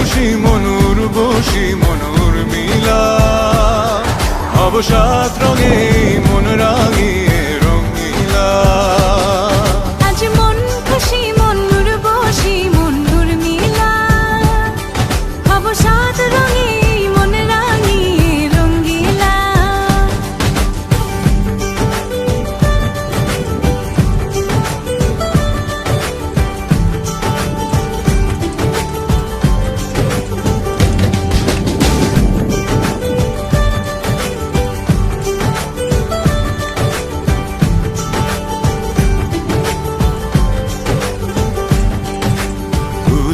খুশি মনুর বসি মনুর মিলা। অবসাদ রঙে মন রাঙিয়ে রঙিলা। আজ মন খুশি মন বসি মন মিলা। অবসাদ রঙে